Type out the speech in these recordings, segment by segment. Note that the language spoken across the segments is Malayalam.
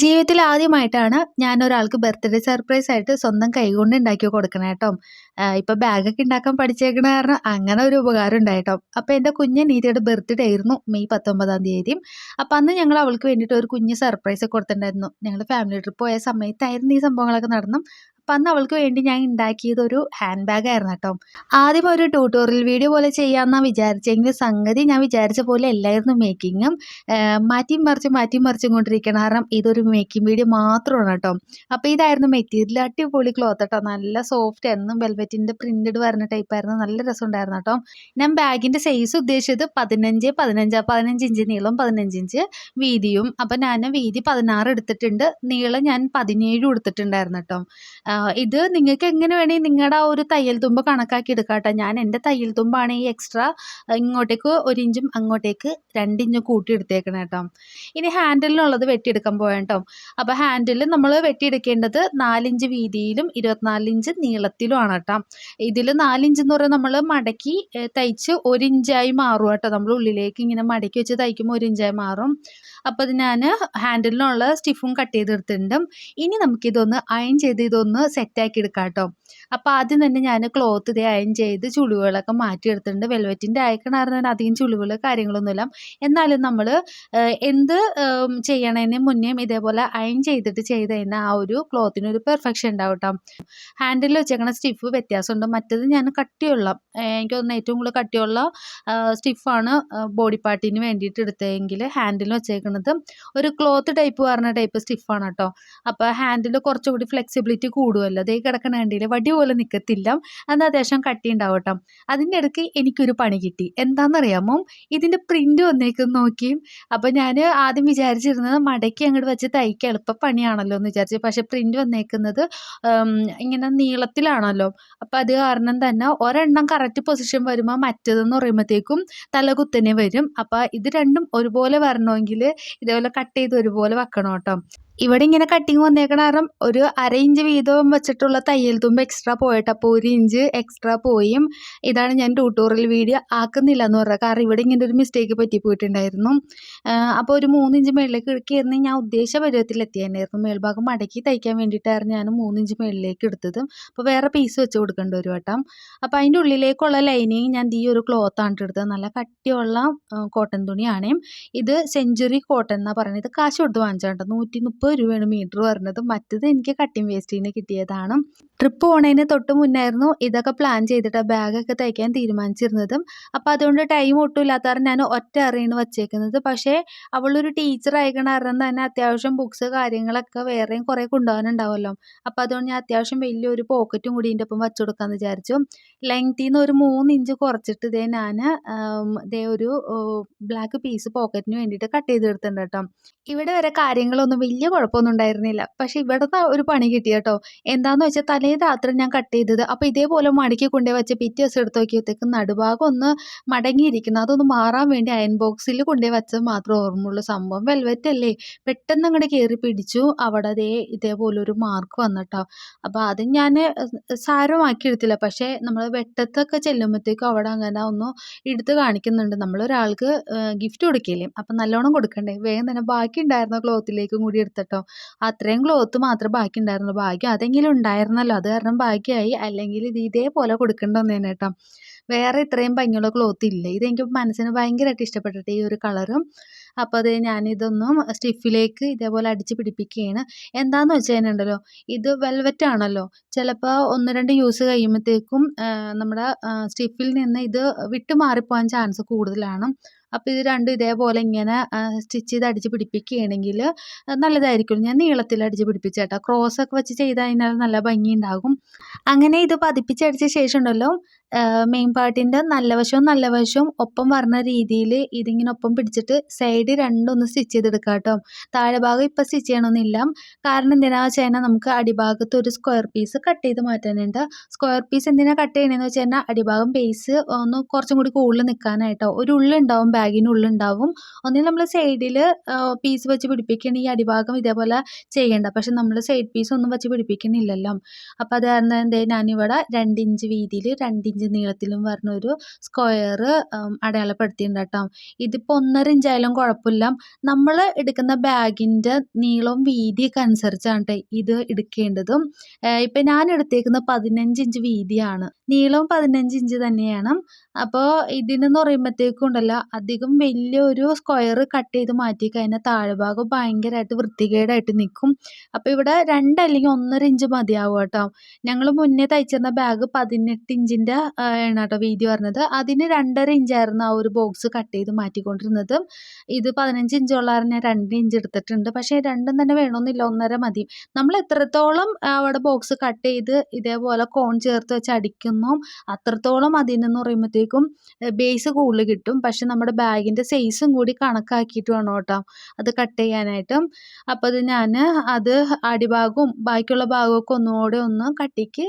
ജീവിതത്തിൽ ആദ്യമായിട്ടാണ് ഞാൻ ഒരാൾക്ക് ബർത്ത്ഡേ സർപ്രൈസ് ആയിട്ട് സ്വന്തം കൈകൊണ്ട് ഉണ്ടാക്കി കൊടുക്കണേ കേട്ടോ ഇപ്പൊ ബാഗൊക്കെ ഉണ്ടാക്കാൻ പഠിച്ചേക്കണ കാരണം അങ്ങനെ ഒരു ഉപകാരം ഉണ്ടായിട്ടോ. അപ്പോൾ എന്റെ കുഞ്ഞ് നീതിയുടെ ബർത്ത്ഡേ ആയിരുന്നു മെയ് പത്തൊമ്പതാം തീയതി അപ്പോൾ അന്ന് ഞങ്ങൾ അവൾക്ക് വേണ്ടിയിട്ട് ഒരു കുഞ്ഞ് സർപ്രൈസ് കൊടുത്തിട്ടുണ്ടായിരുന്നു. ഞങ്ങൾ ഫാമിലി ട്രിപ്പ് പോയ സമയത്തായിരുന്നു ഈ സംഭവങ്ങളൊക്കെ നടന്നു. അപ്പം അന്ന് അവൾക്ക് വേണ്ടി ഞാൻ ഉണ്ടാക്കിയത് ഒരു ഹാൻഡ് ബാഗ് ആയിരുന്നു കേട്ടോ. ആദ്യം ഒരു ട്യൂട്ടോറിയൽ വീഡിയോ പോലെ ചെയ്യാമെന്നാണ് വിചാരിച്ചെങ്കിൽ സംഗതി ഞാൻ വിചാരിച്ച പോലെ അല്ലായിരുന്നു മേക്കിങ്ങും മാറ്റിയും മറിച്ച് മാറ്റിയും മറിച്ചും കൊണ്ടിരിക്കണം. കാരണം ഇതൊരു മേക്കിംഗ് വീഡിയോ മാത്രമാണ് കേട്ടോ. അപ്പോൾ ഇതായിരുന്നു മെറ്റീരിയൽ അടിപൊളി ക്ലോത്ത് കേട്ടോ. നല്ല സോഫ്റ്റ് എന്നും വെൽവെറ്റിന്റെ പ്രിന്റഡ് വരുന്ന ടൈപ്പ് ആയിരുന്നു. നല്ല രസമുണ്ടായിരുന്നു കേട്ടോ. ഞാൻ ബാഗിന്റെ സൈസ് ഉദ്ദേശിച്ചത് പതിനഞ്ച് പതിനഞ്ച് പതിനഞ്ച് ഇഞ്ച് നീളം പതിനഞ്ച് ഇഞ്ച് വീതിയും. അപ്പം ഞാൻ വീതി പതിനാറ് എടുത്തിട്ടുണ്ട്. നീളം ഞാൻ പതിനേഴ് എടുത്തിട്ടുണ്ടായിരുന്നു കേട്ടോ. ഇത് നിങ്ങൾക്ക് എങ്ങനെ വേണമെങ്കിൽ നിങ്ങളുടെ ആ ഒരു തയ്യൽ തുമ്പ് കണക്കാക്കി എടുക്കാം കേട്ടോ ഞാൻ എന്റെ തയ്യൽ തുമ്പാണ് ഈ എക്സ്ട്രാ ഇങ്ങോട്ടേക്ക് ഒരു ഇഞ്ചും അങ്ങോട്ടേക്ക് രണ്ടിഞ്ചും കൂട്ടി എടുത്തേക്കണം കേട്ടോ ഇനി ഹാൻഡിലിനുള്ളത് വെട്ടിയെടുക്കാൻ പോയാൽ കേട്ടോ അപ്പോൾ ഹാൻഡിൽ നമ്മൾ വെട്ടിയെടുക്കേണ്ടത് നാലിഞ്ച് വീതിയിലും ഇരുപത്തിനാലിഞ്ച് നീളത്തിലുമാണ് കേട്ടോ ഇതിൽ നാലിഞ്ച് എന്ന് പറയുന്നത് നമ്മൾ മടക്കി തയ്ച്ച് ഒരിഞ്ചായി മാറും കേട്ടോ നമ്മൾ ഉള്ളിലേക്ക് ഇങ്ങനെ മടക്കി വെച്ച് തയ്ക്കുമ്പോൾ ഒരിഞ്ചായി മാറും. അപ്പോൾ ഞാൻ ഹാൻഡിലിനുള്ള സ്റ്റിഫും കട്ട് ചെയ്തെടുത്തിട്ടുണ്ട്. ഇനി നമുക്കിതൊന്ന് അയൺ ചെയ്ത് ഇതൊന്ന് സെറ്റാക്കി എടുക്കാം കേട്ടോ അപ്പോൾ ആദ്യം തന്നെ ഞാൻ ക്ലോത്ത് ഇതേ അയൺ ചെയ്ത് ചുളിവുകളൊക്കെ മാറ്റിയെടുത്തിട്ടുണ്ട്. വെൽവെറ്റിന്റെ അയക്കണായിരുന്ന അധികം ചുളിവുകൾ കാര്യങ്ങളൊന്നുമില്ല. എന്നാലും നമ്മൾ എന്ത് ചെയ്യണതിന് മുന്നേ ഇതേപോലെ അയൺ ചെയ്തിട്ട് ചെയ്ത് കഴിഞ്ഞാൽ ആ ഒരു ക്ലോത്തിന് ഒരു പെർഫെക്ഷൻ ഉണ്ടാവും കേട്ടോ ഹാൻഡിൽ വെച്ചേക്കണ സ്റ്റിഫ് വ്യത്യാസമുണ്ട്. മറ്റത് ഞാൻ കട്ടിയുള്ള എനിക്ക് തോന്നുന്നു ഏറ്റവും കൂടുതൽ കട്ടിയുള്ള സ്റ്റിഫാണ് ബോഡി പാർട്ടിന് വേണ്ടിയിട്ട് എടുത്തതെങ്കിൽ ഹാൻഡിൽ വെച്ചേക്കുന്നത് ഒരു ക്ലോത്ത് ടൈപ്പ് പറഞ്ഞ ടൈപ്പ് സ്റ്റിഫാണ് കേട്ടോ. അപ്പോൾ ഹാൻഡിൽ കുറച്ചുകൂടി ഫ്ലെക്സിബിലിറ്റി കൂടുമല്ലോ അതേ കിടക്കണ ഹാൻഡിൽ വടി പോലെ നിൽക്കത്തില്ല എന്നാൽ അത്യാവശ്യം കട്ടി ഉണ്ടാവും അതിന്റെ ഇടയ്ക്ക് എനിക്കൊരു പണി കിട്ടി. എന്താണെന്നറിയാമോ? ഇതിന്റെ പ്രിന്റ് വന്നേക്കും നോക്കി. അപ്പോൾ ഞാൻ ആദ്യം വിചാരിച്ചിരുന്നത് മടക്കി അങ്ങോട്ട് വെച്ച് തയ്ക്കുക എളുപ്പ പണിയാണല്ലോ എന്ന് വിചാരിച്ചു. പക്ഷേ പ്രിന്റ് വന്നേക്കുന്നത് ഇങ്ങനെ നീളത്തിലാണല്ലോ. അപ്പോൾ അത് കാരണം തന്നെ ഒരെണ്ണം കറക്റ്റ് പൊസിഷൻ വരുമ്പോൾ മറ്റേതെന്ന് പറയുമ്പോഴത്തേക്കും തല കുത്തനെ വരും. അപ്പോൾ ഇത് രണ്ടും ഒരുപോലെ വരണമെങ്കിൽ ഇതേപോലെ കട്ട് ചെയ്ത് ഒരുപോലെ വെക്കണം കേട്ടോ. ഇവിടെ ഇങ്ങനെ കട്ടിങ് വന്നേക്കണ കാരണം ഒരു അര ഇഞ്ച് വീതം വെച്ചിട്ടുള്ള തയ്യൽ തുമ്പ് എക്സ്ട്രാ പോയിട്ട് അപ്പോൾ ഒരു ഇഞ്ച് എക്സ്ട്രാ പോയും. ഇതാണ് ഞാൻ ട്യൂട്ടോറിയൽ വീഡിയോ ആക്കുന്നില്ല എന്ന് പറഞ്ഞത്. കാരണം ഇവിടെ ഇങ്ങനെ ഒരു മിസ്റ്റേക്ക് പറ്റി പറ്റിപ്പോയിട്ടുണ്ടായിരുന്നു അപ്പോൾ ഒരു മൂന്ന് ഇഞ്ച് മേളിലേക്ക് കയറുന്ന ഞാൻ ഉദ്ദേശ പരുവത്തിൽ എത്തിയായിരുന്നു മേൽഭാഗം മടക്കി തയ്ക്കാൻ വേണ്ടിയിട്ടായിരുന്നു ഞാൻ മൂന്ന് ഇഞ്ച് മേളിലേക്ക് എടുത്തത്. അപ്പോൾ വേറെ പീസ് വെച്ച് കൊടുക്കേണ്ട ഒരു വട്ടം അപ്പോൾ അതിന്റെ ഉള്ളിലേക്കുള്ള ലൈനിങ് ഞാൻ ഈ ഒരു ക്ലോത്താണ് എടുത്തത്. നല്ല കട്ടിയുള്ള കോട്ടൺ തുണിയാണ്. ഇത് സെഞ്ചുറി കോട്ടൺ എന്നാണ് പറയുന്നത്. ഇത് കാശ് കൊടുത്ത് വാങ്ങിച്ചാട്ടോ നൂറ്റി മുപ്പത് മുപ്പത് രൂപയാണ് മീറ്റർ പറഞ്ഞത് മറ്റത് എനിക്ക് കട്ടിങ് നിന്ന് കിട്ടിയതാണ്. ട്രിപ്പ് പോണതിന് തൊട്ട് മുന്നായിരുന്നു ഇതൊക്കെ പ്ലാൻ ചെയ്തിട്ട് ബാഗൊക്കെ തയ്ക്കാൻ തീരുമാനിച്ചിരുന്നതും. അപ്പോൾ അതുകൊണ്ട് ടൈം ഒട്ടും ഇല്ലാത്തവരും ഞാൻ ഒറ്റ അറിയാണ് വച്ചേക്കുന്നത്. പക്ഷേ അവളൊരു ടീച്ചർ ആയിക്കണ കാരണം തന്നെ അത്യാവശ്യം ബുക്സ് കാര്യങ്ങളൊക്കെ വേറെയും കുറേ കൊണ്ടുപോകാനുണ്ടാവുമല്ലോ അപ്പോൾ അതുകൊണ്ട് ഞാൻ അത്യാവശ്യം വലിയൊരു പോക്കറ്റും കൂടി ഇതിന്റെ ഒപ്പം വെച്ചു കൊടുക്കാമെന്ന് വിചാരിച്ചു. ലെങ്ത്തിൽ നിന്ന് ഒരു മൂന്ന് ഇഞ്ച് കുറച്ചിട്ട് ഇതേ ഞാൻ ഇതേ ഒരു ബ്ലാക്ക് പീസ് പോക്കറ്റിന് വേണ്ടിയിട്ട് കട്ട് ചെയ്ത് എടുത്തിട്ടുണ്ട് കേട്ടോ. ഇവിടെ വരെ കാര്യങ്ങളൊന്നും വലിയ കുഴപ്പമൊന്നും ഉണ്ടായിരുന്നില്ല. പക്ഷേ ഇവിടുന്ന് ഒരു പണി കിട്ടി കേട്ടോ. എന്താന്ന് വെച്ചാൽ തലേ രാത്രി ഞാൻ കട്ട് ചെയ്തത്. അപ്പോൾ ഇതേപോലെ മടക്കി കൊണ്ടുപോയി വെച്ച് പിറ്റേ ദിവസം എടുത്ത് നോക്കിയത്തേക്ക് നടുഭാഗം ഒന്ന് മടങ്ങിയിരിക്കുന്നു. അതൊന്ന് മാറാൻ വേണ്ടി അയൺ ബോക്സിൽ കൊണ്ടുപോയി വെച്ചത് മാത്രമേ ഓർമ്മയുള്ളൂ. സംഭവം വെൽവെറ്റ് അല്ലേ? പെട്ടെന്ന് അങ്ങോട്ട് കയറി പിടിച്ചു. അവിടെ അതേ ഇതേപോലെ ഒരു മാർക്ക് വന്നിട്ടോ അപ്പോൾ അത് ഞാൻ സാരമാക്കി എടുത്തില്ല. പക്ഷേ നമ്മൾ വെട്ടത്തൊക്കെ ചെല്ലുമ്പോഴത്തേക്കും അവിടെ അങ്ങനെ ഒന്ന് എടുത്ത് കാണിക്കുന്നുണ്ട്. നമ്മളൊരാൾക്ക് ഗിഫ്റ്റ് കൊടുക്കില്ലേ? അപ്പം നല്ലോണം കൊടുക്കണ്ടേ? വേഗം തന്നെ ബാക്കി ഉണ്ടായിരുന്ന ക്ലോത്തിലേക്കും കൂടി എടുത്തിട്ടോ അത്രയും ക്ലോത്ത് മാത്രമേ ബാക്കി ഭാഗ്യം അതെങ്കിലും ഉണ്ടായിരുന്നല്ലോ. അത് കാരണം ഭാഗ്യമായി. അല്ലെങ്കിൽ ഇത് ഇതേപോലെ കൊടുക്കേണ്ട ഒന്നേനെ കേട്ടോ. വേറെ ഇത്രയും ഭംഗിയുള്ള ക്ലോത്ത് ഇല്ല. ഇതെനിക്ക് മനസ്സിന് ഭയങ്കരമായിട്ട് ഇഷ്ടപ്പെട്ടിട്ട് ഈ ഒരു കളറും അപ്പോൾ അത് ഞാനിതൊന്നും സ്റ്റിഫിലേക്ക് ഇതേപോലെ അടിച്ച് പിടിപ്പിക്കുകയാണ്. എന്താണെന്ന് വെച്ച് കഴിഞ്ഞിട്ടുണ്ടല്ലോ ഇത് വെൽവെറ്റ് ആണല്ലോ. ചിലപ്പോൾ ഒന്ന് രണ്ട് യൂസ് കഴിയുമ്പോഴത്തേക്കും നമ്മുടെ സ്റ്റിഫിൽ നിന്ന് ഇത് വിട്ടു മാറിപ്പോകാൻ ചാൻസ് കൂടുതലാണ്. അപ്പോൾ ഇത് രണ്ടും ഇതേപോലെ ഇങ്ങനെ സ്റ്റിച്ച് ചെയ്ത് അടിച്ച് പിടിപ്പിക്കുകയാണെങ്കിൽ നല്ലതായിരിക്കും. ഞാൻ നീളത്തിൽ അടിച്ച് പിടിപ്പിച്ചേട്ടാ. ക്രോസൊക്കെ വെച്ച് ചെയ്ത് കഴിഞ്ഞാൽ നല്ല ഭംഗി ഉണ്ടാകും അങ്ങനെ ഇത് പതിപ്പിച്ചടിച്ച ശേഷം ഉണ്ടല്ലോ മെയിൻ പാർട്ടിന്റെ നല്ല വശവും നല്ല വശവും ഒപ്പം വരണ രീതിയിൽ ഇതിങ്ങനെ ഒപ്പം പിടിച്ചിട്ട് സൈഡ് രണ്ടൊന്ന് സ്റ്റിച്ച് ചെയ്തെടുക്കുക കേട്ടോ താഴെ ഭാഗം ഇപ്പം സ്റ്റിച്ച് ചെയ്യണമെന്നില്ല കാരണം എന്തിനാണെന്ന് വെച്ച് കഴിഞ്ഞാൽ നമുക്ക് അടിഭാഗത്ത് ഒരു സ്ക്വയർ പീസ് കട്ട് ചെയ്ത് മാറ്റാനുണ്ട്. സ്ക്വയർ പീസ് എന്തിനാ കട്ട് ചെയ്യണമെന്ന് വെച്ച് കഴിഞ്ഞാൽ അടിഭാഗം ബേസ് ഒന്ന് കുറച്ചും കൂടി കൂടുതൽ നിൽക്കാനായിട്ടോ ഒരു ഉള്ളുണ്ടാവും ബാഗിന് ഉള്ളുണ്ടാവും ഒന്നിൽ നമ്മൾ സൈഡിൽ പീസ് വെച്ച് പിടിപ്പിക്കണം ഈ അടിഭാഗം ഇതേപോലെ ചെയ്യേണ്ട. പക്ഷെ നമ്മൾ സൈഡ് പീസ് ഒന്നും വെച്ച് പിടിപ്പിക്കണില്ലല്ലോ. അപ്പോൾ അത് കാരണം എന്താ? ഞാനിവിടെ രണ്ട് ഇഞ്ച് വീതിയിൽ രണ്ട് ഇഞ്ച് നീളത്തിലും വരുന്ന ഒരു സ്ക്വയർ അടയാളപ്പെടുത്തിയിട്ടുണ്ട് ഇതിപ്പോൾ ഒന്നര ഇഞ്ചായാലും കുഴപ്പമില്ല നമ്മൾ എടുക്കുന്ന ബാഗിന്റെ നീളവും വീതിയൊക്കെ അനുസരിച്ചാണ് ഇത് എടുക്കേണ്ടതും. ഇപ്പം ഞാൻ എടുത്തേക്കുന്നത് പതിനഞ്ച് ഇഞ്ച് വീതിയാണ്. നീളവും പതിനഞ്ച് ഇഞ്ച് തന്നെയാണ്. അപ്പോൾ ഇതിനെന്ന് പറയുമ്പോഴത്തേക്കും ഉണ്ടല്ലോ അധികം വലിയൊരു സ്ക്വയർ കട്ട് ചെയ്ത് മാറ്റി കഴിഞ്ഞാൽ താഴ്ഭാഗം ഭയങ്കരമായിട്ട് വൃത്തികേടായിട്ട് നിൽക്കും അപ്പോൾ ഇവിടെ രണ്ട് അല്ലെങ്കിൽ ഒന്നര ഇഞ്ച് മതിയാവും കേട്ടോ. ഞങ്ങൾ മുന്നേ തയ്ച്ചിരുന്ന ബാഗ് പതിനെട്ട് ഇഞ്ചിന്റെ ആണ് കേട്ടോ വീതി പറഞ്ഞത്. അതിന് രണ്ടര ഇഞ്ചായിരുന്നു ആ ഒരു ബോക്സ് കട്ട് ചെയ്ത് മാറ്റിക്കൊണ്ടിരുന്നത്. ഇത് പതിനഞ്ച് ഇഞ്ചുള്ള ഞാൻ രണ്ട് ഇഞ്ച് എടുത്തിട്ടുണ്ട്. പക്ഷേ രണ്ടും തന്നെ വേണമെന്നില്ല ഒന്നര മതി. നമ്മൾ എത്രത്തോളം അവിടെ ബോക്സ് കട്ട് ചെയ്ത് ഇതേപോലെ കോൺ ചേർത്ത് വെച്ച് അടിക്കുന്നു അത്രത്തോളം അതിനെന്ന് പറയുമ്പോഴത്തേക്കും ബേസ് കൂടുതൽ കിട്ടും. പക്ഷെ നമ്മുടെ ബാഗിന്റെ സൈസും കൂടി കണക്കാക്കിയിട്ട് വേണം കേട്ടോ അത് കട്ട് ചെയ്യാനായിട്ടും. അപ്പോൾ അത് ഞാൻ അത് അടിഭാഗവും ബാക്കിയുള്ള ഭാഗമൊക്കെ ഒന്നുകൂടെ ഒന്ന് കട്ടിക്ക്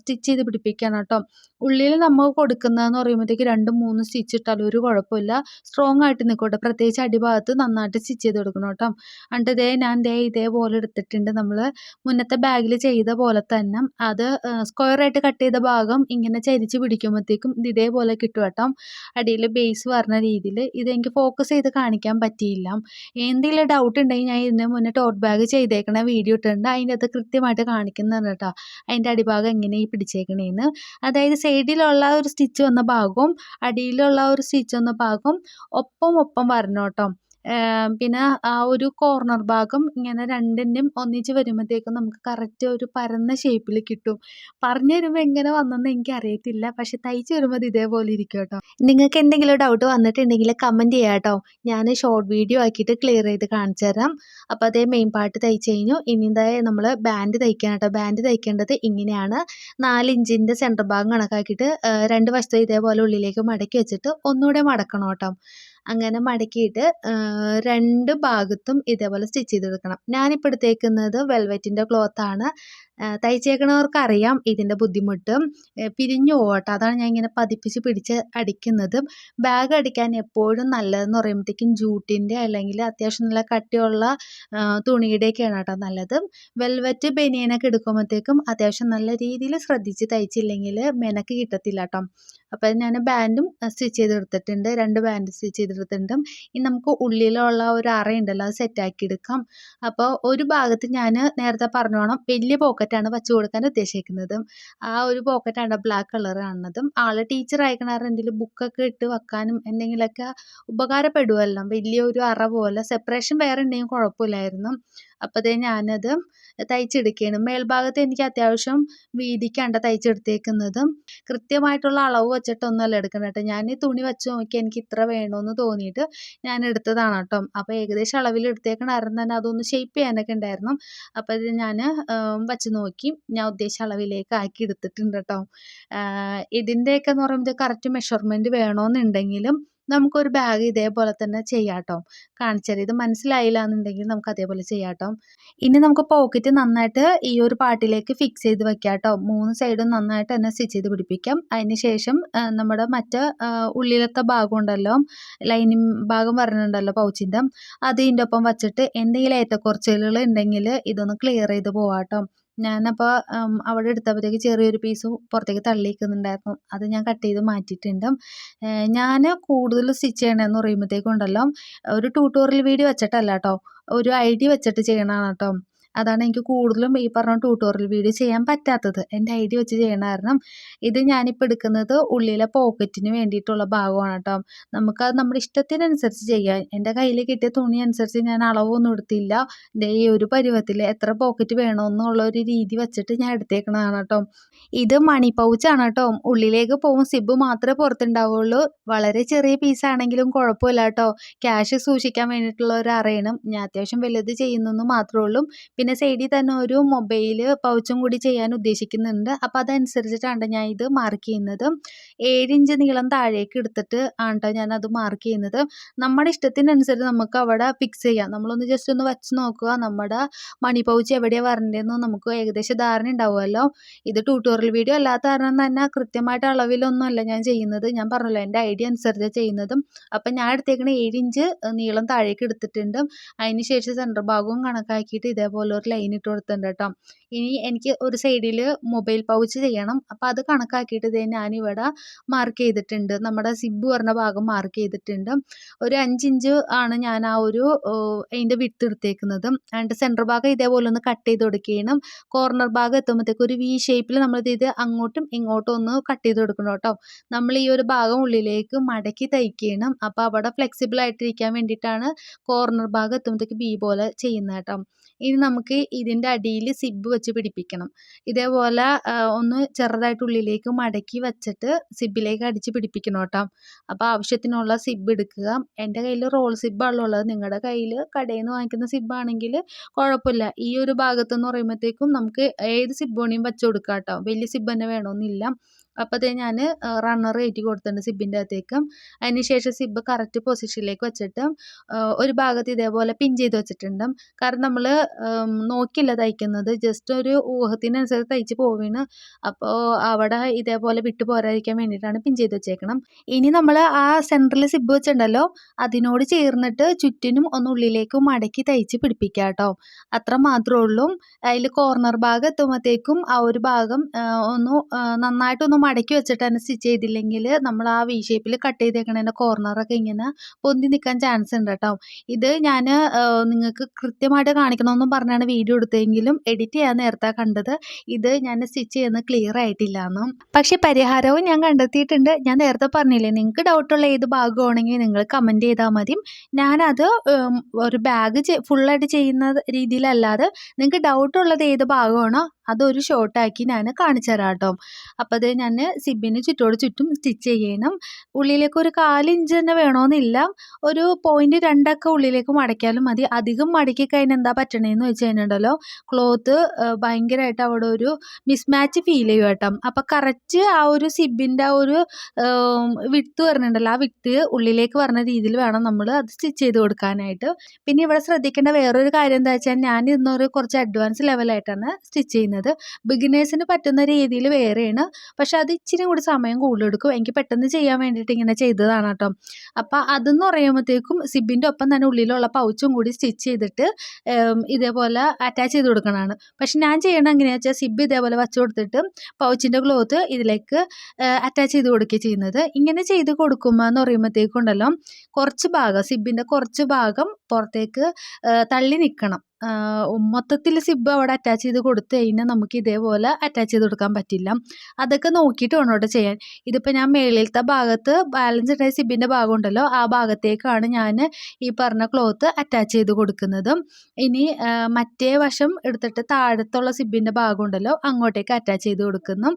സ്റ്റിച്ച് ചെയ്ത് പിടിപ്പിക്കണം കേട്ടോ. ഉള്ളിൽ നമ്മൾ കൊടുക്കുന്നതെന്ന് പറയുമ്പോഴത്തേക്ക് രണ്ട് മൂന്ന് സ്റ്റിച്ച് ഇട്ടാലും ഒരു കുഴപ്പമില്ല. സ്ട്രോങ് ആയിട്ട് നിൽക്കട്ടെ പ്രത്യേകിച്ച് അടിഭാഗത്ത് നന്നായിട്ട് സ്റ്റിച്ച് ചെയ്ത് കൊടുക്കണം കേട്ടോ. എന്നിട്ട് ദേ ഞാൻ ദേ ഇതേപോലെ എടുത്തിട്ടുണ്ട് നമ്മൾ മുന്നത്തെ ബാഗിൽ ചെയ്ത പോലെ തന്നെ അത് സ്ക്വയർ ആയിട്ട് കട്ട് ചെയ്ത ഭാഗം ഇങ്ങനെ ചരിച്ച് പിടിക്കുമ്പോഴത്തേക്കും ഇത് ഇതേപോലെ കിട്ടും കേട്ടോ. അടിയിൽ ബേസ് വരുന്ന രീതിയിൽ ഇതെനിക്ക് ഫോക്കസ് ചെയ്ത് കാണിക്കാൻ പറ്റിയില്ല. എന്തെങ്കിലും ഡൗട്ട് ഉണ്ടെങ്കിൽ ഞാൻ ഇതിന് മുന്നേ ടോട്ട് ബാഗ് ചെയ്തേക്കണ വീഡിയോ ഇട്ടിട്ടുണ്ട്. അതിന്റെ അത് കൃത്യമായിട്ട് കാണിക്കുന്നുണ്ട് കേട്ടോ. അതിന്റെ അടിഭാഗം എങ്ങനെയാണ് ഈ പിടിച്ചേക്കണേന്ന്. അതായത് സൈഡിലുള്ള ഒരു സ്റ്റിച്ച് വന്ന ഭാഗവും അടിയിലുള്ള ഒരു സ്റ്റിച്ച് വന്ന ഭാഗവും ഒപ്പം ഒപ്പം വരണം കേട്ടോ. പിന്നെ ആ ഒരു കോർണർ ഭാഗം ഇങ്ങനെ രണ്ടിന്റെയും ഒന്നിച്ച് വരുമ്പോഴത്തേക്കും നമുക്ക് കറക്റ്റ് ഒരു പരന്ന ഷേപ്പിൽ കിട്ടും. പറഞ്ഞു തരുമ്പോൾ എങ്ങനെ വന്നെന്ന് എനിക്ക് അറിയത്തില്ല പക്ഷെ തയ്ച്ച് വരുമ്പോൾ ഇതേപോലെ ഇരിക്കും കേട്ടോ. നിങ്ങൾക്ക് എന്തെങ്കിലും ഡൗട്ട് വന്നിട്ടുണ്ടെങ്കിൽ കമന്റ് ചെയ്യാം കേട്ടോ. ഞാൻ ഷോർട്ട് വീഡിയോ ആക്കിയിട്ട് ക്ലിയർ ചെയ്ത് കാണിച്ചു തരാം. അപ്പോൾ അതേ മെയിൻ പാർട്ട് തയ്ച്ച് കഴിഞ്ഞു. ഇനി എന്താ നമ്മൾ ബാൻഡ് തയ്ക്കാൻ കേട്ടോ. ബാൻഡ് തയ്ക്കേണ്ടത് ഇങ്ങനെയാണ്. നാലിഞ്ചിന്റെ സെന്റർ ഭാഗം കണക്കാക്കിയിട്ട് രണ്ട് വശത്തും ഇതേപോലെ ഉള്ളിലേക്ക് മടക്കി വെച്ചിട്ട് ഒന്നുകൂടെ മടക്കണം കേട്ടോ. അങ്ങനെ മടക്കിയിട്ട് രണ്ട് ഭാഗത്തും ഇതേപോലെ സ്റ്റിച്ച് ചെയ്തെടുക്കണം. ഞാനിപ്പോൾ എടുത്തേക്കുന്നത് വെൽവെറ്റിന്റെ ക്ലോത്താണ്. തയ്ച്ചേക്കണവർക്ക് അറിയാം ഇതിന്റെ ബുദ്ധിമുട്ട്. പിരിഞ്ഞു പോകട്ടെ. അതാണ് ഞാൻ ഇങ്ങനെ പതിപ്പിച്ച് പിടിച്ച് അടിക്കുന്നത്. ബാഗ് അടിക്കാൻ എപ്പോഴും നല്ലതെന്ന് പറയുമ്പോഴത്തേക്കും ജൂട്ടിന്റെ അല്ലെങ്കിൽ അത്യാവശ്യം നല്ല കട്ടിയുള്ള തുണിയുടെയൊക്കെയാണ് കേട്ടോ നല്ലത്. വെൽവെറ്റ് ബനിയനൊക്കെ എടുക്കുമ്പോഴത്തേക്കും അത്യാവശ്യം നല്ല രീതിയിൽ ശ്രദ്ധിച്ച് തയ്ച്ചില്ലെങ്കിൽ മെനക്ക് കിട്ടത്തില്ല കേട്ടോ. അപ്പോൾ ഞാൻ ബാൻഡും സ്റ്റിച്ച് ചെയ്തെടുത്തിട്ടുണ്ട്. രണ്ട് ബാൻഡ് സ്റ്റിച്ച് ചെയ്തെടുത്തിട്ടുണ്ട്. ഇനി നമുക്ക് ഉള്ളിലുള്ള ഒരു അറയുണ്ടല്ലോ അത് സെറ്റാക്കി എടുക്കാം അപ്പോൾ ഒരു ഭാഗത്ത് ഞാൻ നേരത്തെ പറഞ്ഞോണം വലിയ പോക്കറ്റാണ് വച്ചു കൊടുക്കാൻ ഉദ്ദേശിക്കുന്നത്. ആ ഒരു പോക്കറ്റാണ് ബ്ലാക്ക് കളർ കാണുന്നതും. ആൾ ടീച്ചർ ആയിക്കണ എന്തെങ്കിലും ബുക്കൊക്കെ ഇട്ട് വെക്കാനും എന്തെങ്കിലുമൊക്കെ ഉപകാരപ്പെടുമല്ലോ വലിയ ഒരു അറ പോലെ. സെപ്പറേഷൻ വേറെ ഉണ്ടെങ്കിൽ കുഴപ്പമില്ലായിരുന്നു. അപ്പോഴത്തേ ഞാനത് തയ്ച്ചെടുക്കുകയാണ് മേൽഭാഗത്ത് എനിക്ക് അത്യാവശ്യം വീതിക്കാണ്ട് തയ്ച്ചെടുത്തേക്കുന്നത്. കൃത്യമായിട്ടുള്ള അളവ് വെച്ചിട്ടൊന്നുമല്ല എടുക്കുന്നത് കേട്ടോ ഞാൻ ഈ തുണി വെച്ച് നോക്കി എനിക്ക് ഇത്ര വേണമെന്ന് തോന്നിയിട്ട് ഞാൻ എടുത്തതാണ് കേട്ടോ അപ്പോൾ ഏകദേശം അളവിൽ എടുത്തേക്കണായിരുന്നു തന്നെ അതൊന്ന് ഷേപ്പ് ചെയ്യാനൊക്കെ ഉണ്ടായിരുന്നു. അപ്പോൾ ഇത് ഞാൻ വെച്ച് നോക്കി. ഞാൻ ഉദ്ദേശിച്ച അളവിലേക്ക് ആക്കി എടുത്തിട്ടുണ്ട് കേട്ടോ ഇതിന്റെയൊക്കെ എന്ന് പറയുമ്പോൾ കറക്റ്റ് മെഷർമെന്റ് വേണമെന്നുണ്ടെങ്കിലും നമുക്കൊരു ബാഗ് ഇതേപോലെ തന്നെ ചെയ്യാട്ടോ. കേട്ടോ കാണിച്ചു ഇത് മനസ്സിലായില്ല എന്നുണ്ടെങ്കിൽ നമുക്ക് അതേപോലെ ചെയ്യാട്ടോ. ഇനി നമുക്ക് പോക്കറ്റ് നന്നായിട്ട് ഈ ഒരു പാട്ടിലേക്ക് ഫിക്സ് ചെയ്ത് വെക്കാട്ടോ. കേട്ടോ മൂന്ന് സൈഡും നന്നായിട്ട് തന്നെ സ്റ്റിച്ച് ചെയ്ത് പിടിപ്പിക്കാം. അതിന് ശേഷം നമ്മുടെ മറ്റേ ഉള്ളിലത്തെ ഭാഗം ഉണ്ടല്ലോ ലൈനിങ് ഭാഗം പറഞ്ഞിട്ടുണ്ടല്ലോ പൗച്ചിന്റെ അതിന്റെ ഒപ്പം വച്ചിട്ട് എന്തെങ്കിലും ഏറ്റക്കുറച്ചിലുകൾ ഉണ്ടെങ്കിൽ ഇതൊന്ന് ക്ലിയർ ചെയ്ത് പോവാട്ടോ. ഞാനപ്പോൾ അവിടെ എടുത്തപ്പോഴത്തേക്ക് ചെറിയൊരു പീസ് പുറത്തേക്ക് തള്ളിയിക്കുന്നുണ്ടായിരുന്നു. അത് ഞാൻ കട്ട് ചെയ്ത് മാറ്റിയിട്ടുണ്ട്. ഞാൻ കൂടുതൽ സ്റ്റിച്ച് ചെയ്യണമെന്ന് പറയുമ്പോഴത്തേക്കും ഉണ്ടല്ലോ ഒരു ട്യൂട്ടോറിയൽ വീഡിയോ വെച്ചിട്ടല്ല കേട്ടോ ഒരു ഐഡിയ വെച്ചിട്ട് ചെയ്യണതാണ് കേട്ടോ അതാണ് എനിക്ക് കൂടുതലും ഈ പറഞ്ഞ ട്യൂട്ടോറിയൽ വീഡിയോ ചെയ്യാൻ പറ്റാത്തത്. എന്റെ ഐഡിയ വെച്ച് ചെയ്യണ കാരണം ഇത് ഞാനിപ്പോൾ എടുക്കുന്നത് ഉള്ളിലെ പോക്കറ്റിന് വേണ്ടിയിട്ടുള്ള ഭാഗമാണ് കേട്ടോ നമുക്കത് നമ്മുടെ ഇഷ്ടത്തിനനുസരിച്ച് ചെയ്യാം. എന്റെ കയ്യിൽ കിട്ടിയ തുണി അനുസരിച്ച് ഞാൻ അളവൊന്നും എടുത്തില്ല. ഈ ഒരു പരുവത്തിൽ എത്ര പോക്കറ്റ് വേണമെന്നുള്ള ഒരു രീതി വെച്ചിട്ട് ഞാൻ എടുത്തേക്കണതാണ് കേട്ടോ ഇത് മണി പൗച്ചാണ് കേട്ടോ ഉള്ളിലേക്ക് പോകും. സിബ് മാത്രമേ പുറത്തുണ്ടാവുള്ളൂ. വളരെ ചെറിയ പീസാണെങ്കിലും കുഴപ്പമില്ല കേട്ടോ ക്യാഷ് സൂക്ഷിക്കാൻ വേണ്ടിയിട്ടുള്ള ഒരു അറയണം ഞാൻ അത്യാവശ്യം വലുത് ചെയ്യുന്നെന്ന് മാത്രമേ ഉള്ളൂ. പിന്നെ സൈഡിൽ തന്നെ ഒരു മൊബൈൽ പൗച്ചും കൂടി ചെയ്യാൻ ഉദ്ദേശിക്കുന്നുണ്ട്. അപ്പോൾ അതനുസരിച്ചിട്ടാണ് ഞാൻ ഇത് മാർക്ക് ചെയ്യുന്നത്. ഏഴ് ഇഞ്ച് നീളം താഴേക്ക് എടുത്തിട്ട് ആണ് ഞാൻ അത് മാർക്ക് ചെയ്യുന്നത്. നമ്മുടെ ഇഷ്ടത്തിനനുസരിച്ച് നമുക്ക് അവിടെ ഫിക്സ് ചെയ്യാം. നമ്മളൊന്ന് ജസ്റ്റ് ഒന്ന് വെച്ച് നോക്കുക. നമ്മുടെ മണി പൗച്ച് എവിടെയാണ് വരേണ്ടതെന്ന് നമുക്ക് ഏകദേശം ധാരണ ഉണ്ടാവുമല്ലോ. ഇത് ട്യൂട്ടോറിയൽ വീഡിയോ അല്ലാത്ത കാരണം തന്നെ കൃത്യമായിട്ട് അളവിലൊന്നും അല്ല ഞാൻ ചെയ്യുന്നത്. ഞാൻ പറഞ്ഞല്ലോ എന്റെ ഐഡിയ അനുസരിച്ച് ചെയ്യുന്നതും. അപ്പം ഞാൻ എടുത്തേക്കണ ഏഴ് ഇഞ്ച് നീളം താഴേക്ക് എടുത്തിട്ടുണ്ട്. അതിന് ശേഷം സെന്റർ ഭാഗവും കണക്കാക്കിയിട്ട് ഇതേപോലെ ഒരു ലൈൻ ഇട്ട് കൊടുത്തിട്ടുണ്ട് കേട്ടോ ഇനി എനിക്ക് ഒരു സൈഡിൽ മൊബൈൽ പൗച്ച് ചെയ്യണം. അപ്പോൾ അത് കണക്കാക്കിയിട്ട് ഇതേ ഞാനിവിടെ മാർക്ക് ചെയ്തിട്ടുണ്ട്. നമ്മുടെ സിബ് പറഞ്ഞ ഭാഗം മാർക്ക് ചെയ്തിട്ടുണ്ട്. ഒരു അഞ്ചിഞ്ച് ആണ് ഞാൻ ആ ഒരു അതിന്റെ വിട്ട് എടുത്തേക്കുന്നത്. ആൻഡ് സെന്റർ ഭാഗം ഇതേപോലെ ഒന്ന് കട്ട് ചെയ്ത് കൊടുക്കുകയാണ് കോർണർ ഭാഗം എത്തുമ്പോഴത്തേക്ക് ഒരു വി ഷേപ്പിൽ നമ്മൾ ഇത് അങ്ങോട്ടും ഇങ്ങോട്ടും ഒന്ന് കട്ട് ചെയ്ത് കൊടുക്കണം കേട്ടോ നമ്മൾ ഈ ഒരു ഭാഗം ഉള്ളിലേക്ക് മടക്കി തയ്ക്കണം. അപ്പോൾ അവിടെ ഫ്ലെക്സിബിൾ ആയിട്ടിരിക്കാൻ വേണ്ടിയിട്ടാണ് കോർണർ ഭാഗം എത്തുമ്പോഴത്തേക്ക് ബി പോലെ ചെയ്യുന്നത് കേട്ടോ ഇനി നമുക്ക് ഇതിന്റെ അടിയിൽ സിബ് വെച്ച് പിടിപ്പിക്കണം. ഇതേപോലെ ഒന്ന് ചെറുതായിട്ട് ഉള്ളിലേക്ക് മടക്കി വെച്ചിട്ട് സിബിലേക്ക് അടിച്ച് പിടിപ്പിക്കണം കേട്ടോ. അപ്പോൾ ആവശ്യത്തിനുള്ള സിബ് എടുക്കുക. എന്റെ കയ്യിൽ റോൾ സിബ്ബാണ് ഉള്ളത്. നിങ്ങളുടെ കയ്യിൽ കടയിൽ നിന്ന് വാങ്ങിക്കുന്ന സിബ്ബാണെങ്കിൽ കുഴപ്പമില്ല. ഈ ഒരു ഭാഗത്തെന്ന് പറയുമ്പോഴത്തേക്കും നമുക്ക് ഏത് സിബ് വേണമെങ്കിലും വെച്ച് കൊടുക്കാം കേട്ടോ. വലിയ സിബ് തന്നെ വേണമെന്നില്ല. അപ്പോൾ ഞാൻ റണ്ണർ കയറ്റി കൊടുത്തിട്ടുണ്ട് സിബിന്റെ അകത്തേക്ക്. അതിന് ശേഷം സിബ് കറക്റ്റ് പൊസിഷനിലേക്ക് വെച്ചിട്ട് ഒരു ഭാഗത്ത് ഇതേപോലെ പിൻ ചെയ്ത് വെച്ചിട്ടുണ്ട്. കാരണം നമ്മൾ നോക്കില്ല തയ്ക്കുന്നത്. ജസ്റ്റ് ഒരു ഊഹത്തിനനുസരിച്ച് തയ്ച്ച് പോവുകയാണ് അപ്പോൾ അവിടെ ഇതേപോലെ വിട്ടു പോരാതിരിക്കാൻ വേണ്ടിയിട്ടാണ് പിൻ ചെയ്ത് വെച്ചേക്കണം. ഇനി നമ്മൾ ആ സെന്ററിൽ സിബ് വെച്ചിട്ടുണ്ടല്ലോ അതിനോട് ചേർന്നിട്ട് ചുറ്റിനും ഒന്ന് ഉള്ളിലേക്ക് മടക്കി തയ്ച്ച് പിടിപ്പിക്കുക കേട്ടോ. അത്ര മാത്രമേ ഉള്ളൂ. അതിൽ കോർണർ ഭാഗം എത്തുമ്പോഴത്തേക്കും ആ ഒരു ഭാഗം ഒന്ന് നന്നായിട്ടൊന്ന് മടക്കി വെച്ചിട്ട് തന്നെ സ്റ്റിച്ച് ചെയ്തില്ലെങ്കിൽ നമ്മൾ ആ വി ഷേപ്പിൽ കട്ട് ചെയ്തേക്കണതിന്റെ കോർണറൊക്കെ ഇങ്ങനെ പൊന്തി നിൽക്കാൻ ചാൻസ് ഉണ്ട് കേട്ടോ ഇത് ഞാൻ നിങ്ങൾക്ക് കൃത്യമായിട്ട് കാണിക്കണമെന്നും പറഞ്ഞാണ് വീഡിയോ എടുത്തതെങ്കിലും എഡിറ്റ് ചെയ്യാൻ നേരത്തെ കണ്ടത്. ഇത് ഞാൻ സ്റ്റിച്ച് ചെയ്യുന്നത് ക്ലിയർ ആയിട്ടില്ല എന്നും പക്ഷേ പരിഹാരവും ഞാൻ കണ്ടെത്തിയിട്ടുണ്ട്. ഞാൻ നേരത്തെ പറഞ്ഞില്ലേ നിങ്ങൾക്ക് ഡൗട്ടുള്ള ഏത് ഭാഗമാണെങ്കിൽ നിങ്ങൾ കമന്റ് ചെയ്താൽ മതി. ഞാനത് ഒരു ബാഗ് ഫുള്ളായിട്ട് ചെയ്യുന്ന രീതിയിലല്ലാതെ നിങ്ങൾക്ക് ഡൗട്ടുള്ളത് ഏത് ഭാഗമാണോ അതൊരു ഷോർട്ടാക്കി ഞാൻ കാണിച്ചു തരാം കേട്ടോ അപ്പോൾ അത് ഞാൻ സിബിന് ചുറ്റോട് ചുറ്റും സ്റ്റിച്ച് ചെയ്യണം. ഉള്ളിലേക്ക് ഒരു കാലിഞ്ച് തന്നെ വേണമെന്നില്ല ഒരു പോയിന്റ് രണ്ടൊക്കെ ഉള്ളിലേക്ക് മടക്കിയാലും മതി. അധികം മടക്കി കഴിഞ്ഞാൽ എന്താ പറ്റണേന്ന് വെച്ച് കഴിഞ്ഞിട്ടുണ്ടല്ലോ. ക്ലോത്ത് ഭയങ്കരമായിട്ട് അവിടെ ഒരു മിസ്മാച്ച് ഫീൽ ചെയ്യും കേട്ടോ. അപ്പം കറക്റ്റ് ആ ഒരു സിബിന്റെ ആ ഒരു വിട്ട് പറഞ്ഞിട്ടുണ്ടല്ലോ. ആ വിട്ട് ഉള്ളിലേക്ക് വരുന്ന രീതിയിൽ വേണം നമ്മൾ അത് സ്റ്റിച്ച് ചെയ്ത് കൊടുക്കാനായിട്ട്. പിന്നെ ഇവിടെ ശ്രദ്ധിക്കേണ്ട വേറൊരു കാര്യം എന്താ വെച്ചാൽ ഞാൻ ഇന്നൊരു കുറച്ച് അഡ്വാൻസ് ലെവലായിട്ടാണ് സ്റ്റിച്ച് ചെയ്യുന്നത്. ബിഗിനേഴ്സിന് പറ്റുന്ന രീതിയിൽ വേറെയാണ്. പക്ഷെ അത് ഇച്ചിരി കൂടി സമയം കൂടുതലെടുക്കും എനിക്ക് പെട്ടെന്ന് ചെയ്യാൻ വേണ്ടിയിട്ട് ഇങ്ങനെ ചെയ്തതാണ് കേട്ടോ. അപ്പോൾ അതെന്ന് പറയുമ്പോഴത്തേക്കും സിബിന്റെ ഒപ്പം തന്നെ ഉള്ളിലുള്ള പൗച്ചും കൂടി സ്റ്റിച്ച് ചെയ്തിട്ട് ഇതേപോലെ അറ്റാച്ച് ചെയ്ത് കൊടുക്കണതാണ്. പക്ഷെ ഞാൻ ചെയ്യണത് എങ്ങനെയാണെന്ന് വെച്ചാൽ സിബ് ഇതേപോലെ വച്ച് കൊടുത്തിട്ട് പൗച്ചിന്റെ ക്ലോത്ത് ഇതിലേക്ക് അറ്റാച്ച് ചെയ്ത് കൊടുക്കുകയാണ് ചെയ്യുന്നത്. ഇങ്ങനെ ചെയ്ത് കൊടുക്കുമ്പോൾ എന്ന് പറയുമ്പോഴത്തേക്കുണ്ടല്ലോ കുറച്ച് ഭാഗം സിബിന്റെ കുറച്ച് ഭാഗം പുറത്തേക്ക് തള്ളി നിൽക്കണം. മൊത്തത്തിൽ സിബ് അവിടെ അറ്റാച്ച് ചെയ്ത് കൊടുത്തു കഴിഞ്ഞാൽ നമുക്ക് ഇതേപോലെ അറ്റാച്ച് ചെയ്ത് കൊടുക്കാൻ പറ്റില്ല. അതൊക്കെ നോക്കിയിട്ട് വേണം കേട്ടോ ചെയ്യാൻ. ഇതിപ്പോൾ ഞാൻ മേളിലത്തെ ഭാഗത്ത് ബാലൻസ് ഉണ്ടായ സിബിന്റെ ഭാഗം ഉണ്ടല്ലോ ആ ഭാഗത്തേക്കാണ് ഞാൻ ഈ പറഞ്ഞ ക്ലോത്ത് അറ്റാച്ച് ചെയ്ത് കൊടുക്കുന്നത്. ഇനി മറ്റേ വശം എടുത്തിട്ട് താഴത്തുള്ള സിബിന്റെ ഭാഗം ഉണ്ടല്ലോ അങ്ങോട്ടേക്ക് അറ്റാച്ച് ചെയ്ത് കൊടുക്കുന്നു.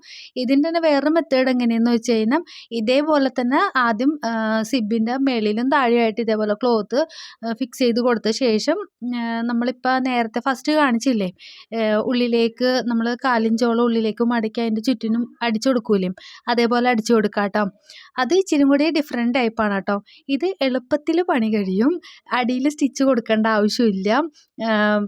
ഇതിന്റെ തന്നെ വേറെ മെത്തേഡ് എങ്ങനെയെന്ന് വെച്ച് കഴിഞ്ഞാൽ ഇതേപോലെ തന്നെ ആദ്യം സിബിന്റെ മേളിലും താഴെയായിട്ട് ഇതേപോലെ ക്ലോത്ത് ഫിക്സ് ചെയ്ത് കൊടുത്ത ശേഷം നമ്മളിപ്പോൾ നേരത്തെ ഫസ്റ്റ് കാണിച്ചില്ലേ? ഉള്ളിലേക്ക് നമ്മൾ കാലിഞ്ചോളം ഉള്ളിലേക്ക് മടക്കി അതിന്റെ ചുറ്റിനും അടിച്ചു കൊടുക്കൂലേ അതേപോലെ അടിച്ചു കൊടുക്കാം കേട്ടോ അത് ഇച്ചിരി കൂടി ഡിഫറെന്റ് ടൈപ്പാണ് കേട്ടോ. ഇത് എളുപ്പത്തിൽ പണി കഴിയും. അടിയിൽ സ്റ്റിച്ച് കൊടുക്കേണ്ട ആവശ്യമില്ല.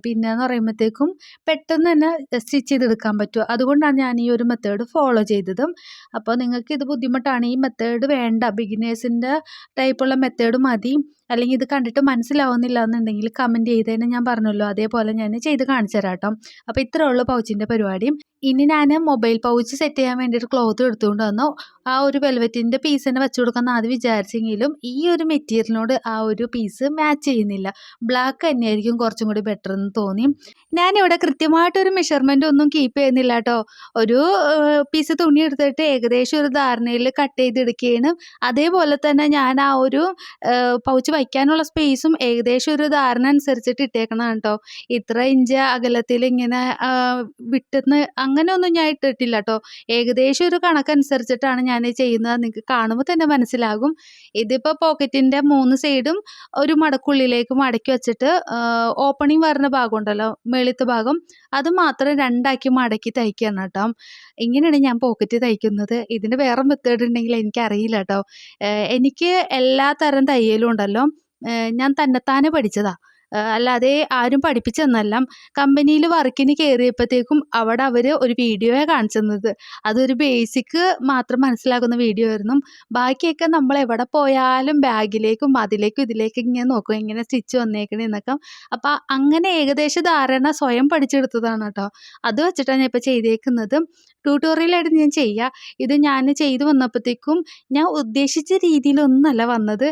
പിന്നെ എന്ന് പറയുമ്പോഴത്തേക്കും പെട്ടെന്ന് തന്നെ സ്റ്റിച്ച് ചെയ്തെടുക്കാൻ പറ്റും. അതുകൊണ്ടാണ് ഞാൻ ഈ ഒരു മെത്തേഡ് ഫോളോ ചെയ്തതും. അപ്പോൾ നിങ്ങൾക്ക് ഇത് ബുദ്ധിമുട്ടാണ്. ഈ മെത്തേഡ് വേണ്ട. ബിഗിനേഴ്സിന്റെ ടൈപ്പുള്ള മെത്തേഡ് മതി. അല്ലെങ്കിൽ ഇത് കണ്ടിട്ട് മനസ്സിലാവുന്നില്ല എന്നുണ്ടെങ്കിൽ കമന്റ് ചെയ്തതിന് ഞാൻ പറഞ്ഞല്ലോ. അതേപോലെ ഞാൻ ചെയ്ത് കാണിച്ചു തരാം കേട്ടോ അപ്പോൾ ഇത്രേ ഉള്ളൂ പൗച്ചിന്റെ പരിപാടി. ഇനി ഞാൻ മൊബൈൽ പൗച്ച് സെറ്റ് ചെയ്യാൻ വേണ്ടിയിട്ട് ക്ലോത്ത് എടുത്തുകൊണ്ട് വന്നു. ആ ഒരു വെൽവെറ്റിന്റെ പീസ് തന്നെ വെച്ച് കൊടുക്കാമെന്ന് ആദ്യം വിചാരിച്ചെങ്കിലും ഈ ഒരു മെറ്റീരിയലിനോട് ആ ഒരു പീസ് മാച്ച് ചെയ്യുന്നില്ല. ബ്ലാക്ക് തന്നെയായിരിക്കും കുറച്ചും കൂടി ബെറ്റർ എന്ന് തോന്നി. ഞാനിവിടെ കൃത്യമായിട്ടൊരു മെഷർമെന്റ് ഒന്നും കീപ്പ് ചെയ്യുന്നില്ല കേട്ടോ ഒരു പീസ് തുണി എടുത്തിട്ട് ഏകദേശം ഒരു ധാരണയിൽ കട്ട് ചെയ്തെടുക്കുകയാണ് അതേപോലെ തന്നെ ഞാൻ ആ ഒരു പൗച്ച് വയ്ക്കാനുള്ള സ്പേസും ഏകദേശം ഒരു ധാരണ അനുസരിച്ചിട്ട് ഇട്ടേക്കണം കേട്ടോ ഇത്ര ഇഞ്ച് അകലത്തിൽ ഇങ്ങനെ അങ്ങനെ അങ്ങനെയൊന്നും ഞാൻ ഇട്ടിട്ടില്ല കേട്ടോ ഏകദേശം ഒരു കണക്കനുസരിച്ചിട്ടാണ് ഞാൻ ചെയ്യുന്നത് നിങ്ങൾക്ക് കാണുമ്പോൾ തന്നെ മനസ്സിലാകും. ഇതിപ്പോൾ പോക്കറ്റിന്റെ മൂന്ന് സൈഡും ഒരു മടക്കുള്ളിലേക്ക് മടക്കി വെച്ചിട്ട് ഓപ്പണിങ് വരുന്ന ഭാഗം ഉണ്ടല്ലോ മേളിത്തെ ഭാഗം അത് മാത്രം രണ്ടാക്കി മടക്കി തയ്ക്കുകയാണ് കേട്ടോ. ഇങ്ങനെയാണ് ഞാൻ പോക്കറ്റ് തയ്ക്കുന്നത്. ഇതിന് വേറെ മെത്തേഡ് ഉണ്ടെങ്കിൽ എനിക്കറിയില്ല കേട്ടോ. എനിക്ക് എല്ലാ തരം തയ്യലും ഉണ്ടല്ലോ. ഞാൻ തന്നെത്താനെ പഠിച്ചതാണ് അല്ലാതെ ആരും പഠിപ്പിച്ചെന്നല്ല. കമ്പനിയിൽ വർക്കിന് കയറിയപ്പോഴത്തേക്കും അവിടെ അവർ ഒരു വീഡിയോയാണ് കാണിച്ചു തന്നത് അതൊരു ബേസിക് മാത്രം മനസ്സിലാക്കുന്ന വീഡിയോ ആയിരുന്നു. ബാക്കിയൊക്കെ നമ്മൾ എവിടെ പോയാലും ബാഗിലേക്കും അതിലേക്കും ഇതിലേക്കും ഇങ്ങനെ നോക്കും. ഇങ്ങനെ സ്റ്റിച്ച് വന്നേക്കണേന്നൊക്കെ അപ്പോൾ അങ്ങനെ ഏകദേശ ധാരണ സ്വയം പഠിച്ചെടുത്തതാണ് കേട്ടോ. അത് വെച്ചിട്ടാണ് ഞാൻ ഇപ്പോൾ ചെയ്തേക്കുന്നത്. ട്യൂട്ടോറിയലായിട്ട് ഞാൻ ചെയ്യുക ഇത് ഞാൻ ചെയ്തു വന്നപ്പോഴത്തേക്കും ഞാൻ ഉദ്ദേശിച്ച രീതിയിലൊന്നല്ല വന്നത്.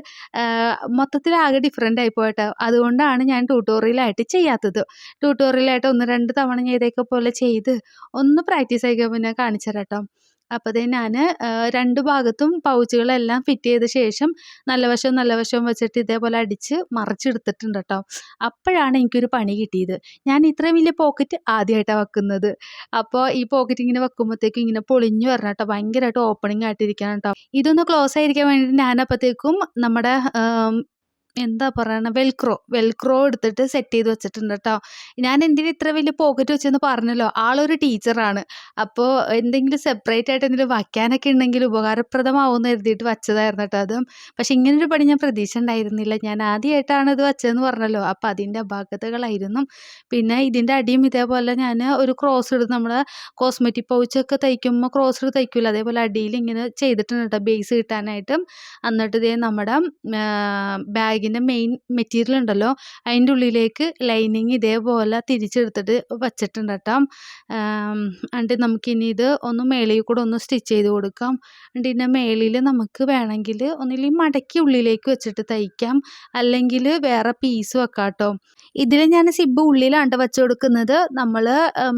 മൊത്തത്തിൽ ആകെ ഡിഫറെന്റ് ആയി പോയിട്ട്. അതുകൊണ്ടാണ് ഞാൻ ട്യൂട്ടോറിയലായിട്ട് ചെയ്യാത്തത്. ട്യൂട്ടോറിയലായിട്ട് ഒന്ന് രണ്ട് തവണ ഞാൻ ഇതേക്കെ പോലെ ചെയ്ത് ഒന്ന് പ്രാക്ടീസ് ആയിക്കോ പിന്നെ കാണിച്ചു തരാം കേട്ടോ അപ്പോൾ ദേ ഞാൻ രണ്ട് ഭാഗത്തും പൗച്ചുകളെല്ലാം ഫിറ്റ് ചെയ്ത ശേഷം നല്ല വശവും നല്ല വശവും വെച്ചിട്ട് ഇതേപോലെ അടിച്ച് മറിച്ചെടുത്തിട്ടുണ്ട് കേട്ടോ അപ്പോഴാണ് എനിക്കൊരു പണി കിട്ടിയത്. ഞാൻ ഇത്രയും വലിയ പോക്കറ്റ് ആദ്യമായിട്ടാണ് വെക്കുന്നത്. അപ്പോൾ ഈ പോക്കറ്റ് ഇങ്ങനെ വെക്കുമ്പോഴത്തേക്കും ഇങ്ങനെ പൊളിഞ്ഞു വരണം കേട്ടോ ഭയങ്കരമായിട്ട് ഓപ്പണിംഗ് ആയിട്ടിരിക്കണം കേട്ടോ ഇതൊന്ന് ക്ലോസ് ആയിരിക്കാൻ വേണ്ടിയിട്ട് ഞാനപ്പോഴത്തേക്കും നമ്മുടെ എന്താ പറയണ? വെൽക്രോ വെൽക്രോ എടുത്തിട്ട് സെറ്റ് ചെയ്ത് വെച്ചിട്ടുണ്ട് കേട്ടോ ഞാൻ എന്തിനു ഇത്ര വലിയ പോക്കറ്റ് വെച്ചെന്ന് പറഞ്ഞല്ലോ? ആളൊരു ടീച്ചറാണ് അപ്പോൾ എന്തെങ്കിലും സെപ്പറേറ്റ് ആയിട്ട് എന്തെങ്കിലും വയ്ക്കാനൊക്കെ ഉണ്ടെങ്കിൽ ഉപകാരപ്രദമാവുമെന്ന് എഴുതിയിട്ട് വെച്ചതായിരുന്നു കേട്ടോ അതും. പക്ഷേ ഇങ്ങനൊരു പണി ഞാൻ പ്രതീക്ഷ ഉണ്ടായിരുന്നില്ല. ഞാൻ ആദ്യമായിട്ടാണ് ഇത് വെച്ചതെന്ന് പറഞ്ഞല്ലോ. അപ്പോൾ അതിന്റെ അപാകതകളായിരുന്നു. പിന്നെ ഇതിന്റെ അടിയും ഇതേപോലെ ഞാൻ ഒരു ക്രോസ് എടുത്ത് നമ്മുടെ കോസ്മെറ്റിക് പൗച്ചൊക്കെ തയ്ക്കുമ്പോൾ ക്രോസ് എടുത്ത് തയ്ക്കില്ല അതേപോലെ അടിയിൽ ഇങ്ങനെ ചെയ്തിട്ടുണ്ട് കേട്ടോ ബേസ് കിട്ടാനായിട്ടും. എന്നിട്ട് ഇതേ നമ്മുടെ ബാഗ് ബാഗിന്റെ മെയിൻ മെറ്റീരിയൽ ഉണ്ടല്ലോ. അതിന്റെ ഉള്ളിലേക്ക് ലൈനിങ് ഇതേപോലെ തിരിച്ചെടുത്തിട്ട് വച്ചിട്ടുണ്ട് കേട്ടോ. അണ്ട് നമുക്കിനി ഇത് ഒന്ന് മേളിൽ കൂടെ ഒന്ന് സ്റ്റിച്ച് ചെയ്ത് കൊടുക്കാം. അണ്ട് ഇതിന്റെ മേളിൽ നമുക്ക് വേണമെങ്കിൽ ഒന്നില്ലെങ്കിൽ മടക്കി ഉള്ളിലേക്ക് വെച്ചിട്ട് തയ്ക്കാം. അല്ലെങ്കിൽ വേറെ പീസ് വെക്കാം കേട്ടോ. ഇതിൽ ഞാൻ സിബ് ഉള്ളിലാണ് വെച്ച് കൊടുക്കുന്നത് നമ്മൾ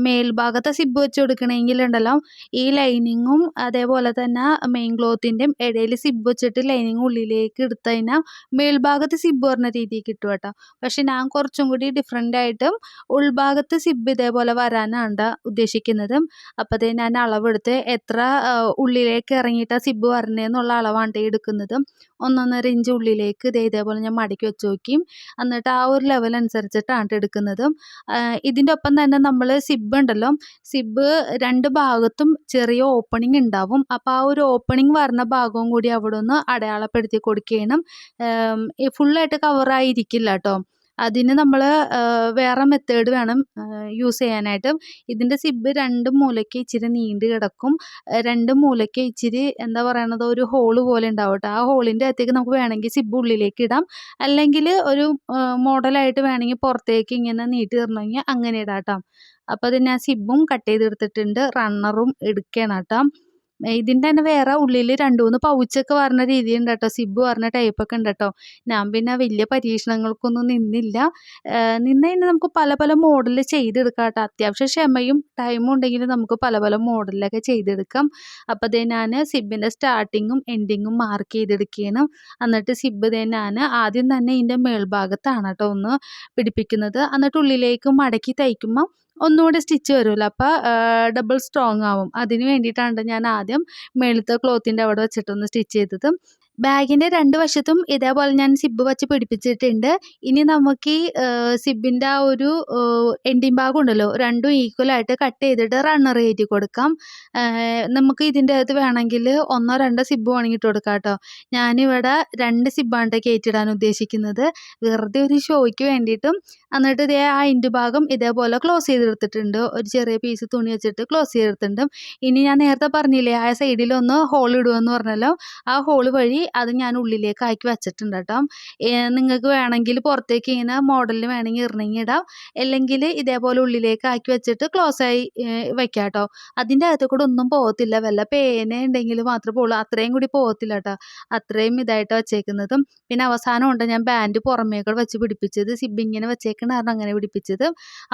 മേൽഭാഗത്തെ സിബ് വെച്ച് കൊടുക്കണമെങ്കിൽ ഉണ്ടല്ലോ. ഈ ലൈനിങ്ങും അതേപോലെ തന്നെ മെയിൻ ക്ലോത്തിന്റെയും ഇടയിൽ സിബ് വെച്ചിട്ട് ലൈനിങ് ഉള്ളിലേക്ക് എടുത്തു കഴിഞ്ഞാൽ മേൽഭാഗത്ത് സിബ്ബ് പറഞ്ഞ രീതിയിൽ കിട്ടും കേട്ടോ. പക്ഷെ ഞാൻ കുറച്ചും കൂടി ഡിഫറെന്റ് ആയിട്ടും ഉൾഭാഗത്ത് സിബ് ഇതേപോലെ വരാനാണ് ഉദ്ദേശിക്കുന്നത്. അപ്പോൾ അതേ ഞാൻ അളവെടുത്ത് എത്ര ഉള്ളിലേക്ക് ഇറങ്ങിയിട്ടാണ് സിബ് വരണേന്നുള്ള അളവാണ് എടുക്കുന്നത്. ഒന്നൊന്നര ഇഞ്ച് ഉള്ളിലേക്ക് ഇതേ ഇതേപോലെ ഞാൻ മടക്കി വെച്ച് നോക്കി. എന്നിട്ട് ആ ഒരു ലെവൽ അനുസരിച്ചിട്ടാണ് എടുക്കുന്നത്. ഇതിന്റെ ഒപ്പം തന്നെ നമ്മൾ സിബ് ഉണ്ടല്ലോ. സിബ് രണ്ട് ഭാഗത്തും ചെറിയ ഓപ്പണിംഗ് ഉണ്ടാവും. അപ്പോൾ ആ ഒരു ഓപ്പണിംഗ് വരുന്ന ഭാഗവും കൂടി അവിടെ ഒന്ന് അടയാളപ്പെടുത്തി കൊടുക്കുകയാണ് ഫുള്ളായിട്ട് കവറായിരിക്കില്ല കേട്ടോ അതിന് നമ്മൾ വേറെ മെത്തേഡ് വേണം യൂസ് ചെയ്യാനായിട്ട്. ഇതിന്റെ സിബ് രണ്ട് മൂലയ്ക്ക് ഇച്ചിരി നീണ്ട് കിടക്കും. രണ്ട് മൂലയ്ക്ക് ഇച്ചിരി എന്താ പറയണത് ഒരു ഹോൾ പോലെ ഉണ്ടാവും ആ ഹോളിന്റെ അകത്തേക്ക് നമുക്ക് വേണമെങ്കിൽ സിബ് ഉള്ളിലേക്ക് ഇടാം. അല്ലെങ്കിൽ ഒരു മോഡലായിട്ട് വേണമെങ്കിൽ പുറത്തേക്ക് ഇങ്ങനെ നീട്ടി തരണമെങ്കിൽ അങ്ങനെ ഇടാം കേട്ടോ. അപ്പോൾ അത് ഞാൻ സിബും കട്ട് ചെയ്തെടുത്തിട്ടുണ്ട്. റണ്ണറും എടുക്കണം കേട്ടോ. ഇതിന്റെ തന്നെ വേറെ ഉള്ളിൽ രണ്ട് മൂന്ന് പൗച്ചൊക്കെ രീതി ഉണ്ട് കേട്ടോ സിബ് പറഞ്ഞ ടൈപ്പ് ഒക്കെ ഉണ്ട് കേട്ടോ ഞാൻ പിന്നെ വലിയ പരീക്ഷണങ്ങൾക്കൊന്നും നിന്നില്ല. നിന്ന് കഴിഞ്ഞാൽ നമുക്ക് പല പല മോഡലിൽ ചെയ്തെടുക്കാം കേട്ടോ അത്യാവശ്യം ക്ഷമയും ടൈമും ഉണ്ടെങ്കിൽ നമുക്ക് പല പല മോഡലിലൊക്കെ ചെയ്തെടുക്കാം. അപ്പോൾ ഇതേ ഞാൻ സിബിന്റെ സ്റ്റാർട്ടിങ്ങും എൻഡിങ്ങും മാർക്ക് ചെയ്തെടുക്കുകയാണ് എന്നിട്ട് സിബ് ഇതേ ഞാൻ ആദ്യം തന്നെ ഇതിന്റെ മേൽഭാഗത്താണ് കേട്ടോ ഒന്ന് പിടിപ്പിക്കുന്നത്. എന്നിട്ട് ഉള്ളിലേക്ക് മടക്കി തയ്ക്കുമ്പോൾ ഒന്നുകൂടി സ്റ്റിച്ച് വരുമല്ലോ. അപ്പോൾ ഡബിൾ സ്ട്രോങ് ആവും. അതിന് വേണ്ടിയിട്ടാണ് ഞാൻ ആദ്യം മേളത്തെ ക്ലോത്തിന്റെ അവിടെ വെച്ചിട്ടൊന്ന് സ്റ്റിച്ച് ചെയ്തത്. ബാഗിന്റെ രണ്ട് വശത്തും ഇതേപോലെ ഞാൻ സിബ്ബ് വച്ച് പിടിപ്പിച്ചിട്ടുണ്ട്. ഇനി നമുക്ക് ഈ സിബിന്റെ ആ ഒരു എൻഡിങ് ഭാഗം ഉണ്ടല്ലോ രണ്ടും ഈക്വലായിട്ട് കട്ട് ചെയ്തിട്ട് റണ്ണർ കയറ്റി കൊടുക്കാം. നമുക്ക് ഇതിന്റെ അകത്ത് വേണമെങ്കിൽ ഒന്നോ രണ്ടോ സിബ് വേണമെങ്കിൽ ഇട്ട് കൊടുക്കാം കേട്ടോ. ഞാനിവിടെ രണ്ട് സിബ്ബാണ് കയറ്റിടാൻ ഉദ്ദേശിക്കുന്നത്. വെറുതെ ഒരു ഷോയ്ക്ക് വേണ്ടിയിട്ടും എന്നിട്ട് ഇതേ ആ എൻഡ് ഭാഗം ഇതേപോലെ ക്ലോസ് ചെയ്തെടുത്തിട്ടുണ്ട്. ഒരു ചെറിയ പീസ് തുണി വെച്ചിട്ട് ക്ലോസ് ചെയ്തെടുത്തിട്ടുണ്ട്. ഇനി ഞാൻ നേരത്തെ പറഞ്ഞില്ലേ ആ സൈഡിലൊന്ന് ഹോൾ ഇടുമെന്ന് പറഞ്ഞല്ലോ. ആ ഹോൾ വഴി അത് ഞാൻ ഉള്ളിലേക്ക് ആക്കി വെച്ചിട്ടുണ്ട് കേട്ടോ. നിങ്ങൾക്ക് വേണമെങ്കിൽ പുറത്തേക്ക് ഇങ്ങനെ മോഡലിൽ വേണമെങ്കിൽ ഇറങ്ങി ഇടാം. അല്ലെങ്കിൽ ഇതേപോലെ ഉള്ളിലേക്ക് ആക്കി വെച്ചിട്ട് ക്ലോസ് ആയി വെക്കാം കേട്ടോ. അതിന്റെ അകത്ത് കൂടെ ഒന്നും പോകത്തില്ല. വല്ല പേന ഉണ്ടെങ്കിൽ മാത്രമേ പോകുള്ളൂ അത്രയും കൂടി പോകത്തില്ല കേട്ടോ. അത്രയും ഇതായിട്ട് വെച്ചേക്കുന്നതും. പിന്നെ അവസാനം ഉണ്ട് ഞാൻ ബാൻഡ് പുറമേക്കൂടെ വെച്ച് പിടിപ്പിച്ചത്. സിബിങ്ങിനെ വെച്ചേക്കണ കാരണം അങ്ങനെ പിടിപ്പിച്ചത്.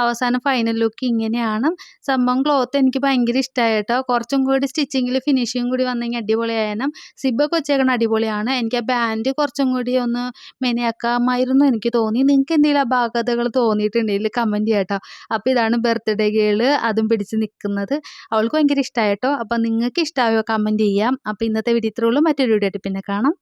അവസാനം ഫൈനൽ ലുക്ക് ഇങ്ങനെയാണ്. സംഭവം ക്ലോത്ത് എനിക്ക് ഭയങ്കര ഇഷ്ടമായി കേട്ടോ. കുറച്ചും കൂടി സ്റ്റിച്ചിങ്ങിൽ ഫിനിഷിങ് കൂടി വന്നെങ്കിൽ അടിപൊളിയായാലും സിബൊക്കെ വെച്ചേക്കണ അടിപൊളിയാണ്. എനിക്ക് ആ ബാൻഡ് കുറച്ചും കൂടി ഒന്ന് മെനയാക്കാമായിരുന്നു എനിക്ക് തോന്നി. നിങ്ങൾക്ക് എന്തെങ്കിലും അപാകതകൾ തോന്നിയിട്ടുണ്ടെങ്കിൽ കമന്റ് ചെയ്യാം കേട്ടോ അപ്പോൾ ഇതാണ് ബർത്ത്ഡേ ഗേൾ അതും പിടിച്ച് നിൽക്കുന്നത് അവൾക്ക് ഭയങ്കര ഇഷ്ടമായി കേട്ടോ അപ്പോൾ നിങ്ങൾക്ക് ഇഷ്ടമായോ കമന്റ് ചെയ്യാം. അപ്പോൾ ഇന്നത്തെ വീഡിയോ ഇത്രയുള്ളൂ മറ്റൊരു വീഡിയോ ആയിട്ട് പിന്നെ കാണാം.